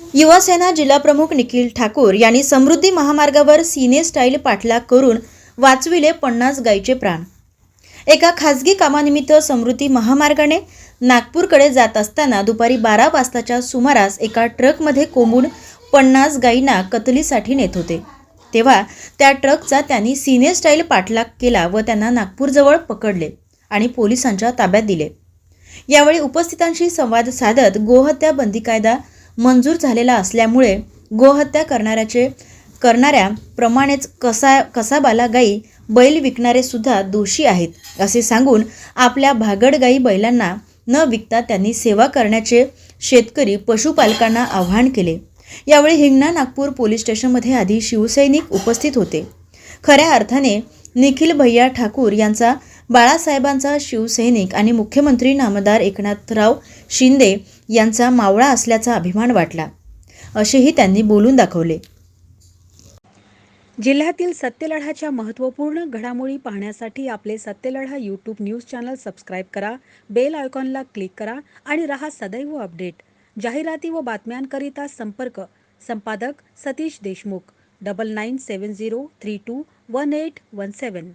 युवासेना जिल्हाप्रमुख निखिल ठाकूर यांनी समृद्धी महामार्गावर सिने स्टाईल पाठलाग करून वाचविले पन्नास गायीचे प्राण. एका खासगी कामानिमित्त समृद्धी महामार्गाने नागपूरकडे जात असताना दुपारी बारा वाजताच्या सुमारास एका ट्रकमध्ये कोंबून पन्नास गायींना कतलीसाठी नेत होते. तेव्हा त्या ट्रकचा त्यांनी सिने स्टाईल पाठलाग केला व त्यांना नागपूरजवळ पकडले आणि पोलिसांच्या ताब्यात दिले. यावेळी उपस्थितांशी संवाद साधत गोहत्या बंदी कायदा मंजूर झालेला असल्यामुळे गोहत्या करणाऱ्याचे करणाऱ्या प्रमाणेच कसा कसाबाला गाई बैल विकणारे सुद्धा दोषी आहेत असे सांगून आपल्या भागड बैलांना न विकता त्यांनी सेवा करण्याचे शेतकरी पशुपालकांना आवाहन केले. यावेळी हिंगणा नागपूर पोलीस स्टेशनमध्ये आधी शिवसैनिक उपस्थित होते. खऱ्या अर्थाने निखिल भैया ठाकूर यांचा बाळासाहेबांचा शिवसैनिक आणि मुख्यमंत्री नामदार एकनाथराव शिंदे यांचा मावळा असल्याचा अभिमान वाटला असेही त्यांनी बोलून दाखवले. जिल्ह्यातील सत्यलढाच्या महत्त्वपूर्ण घडामोडी पाहण्यासाठी आपले Satyaladha YouTube news channel subscribe करा बेल आयकॉनला क्लिक करा आणि रहा सदैव अपडेट. जाहिराती व बातम्यांकरिता संपर्क संपादक Satish Deshmukh double nine seven zero three two one eight one seven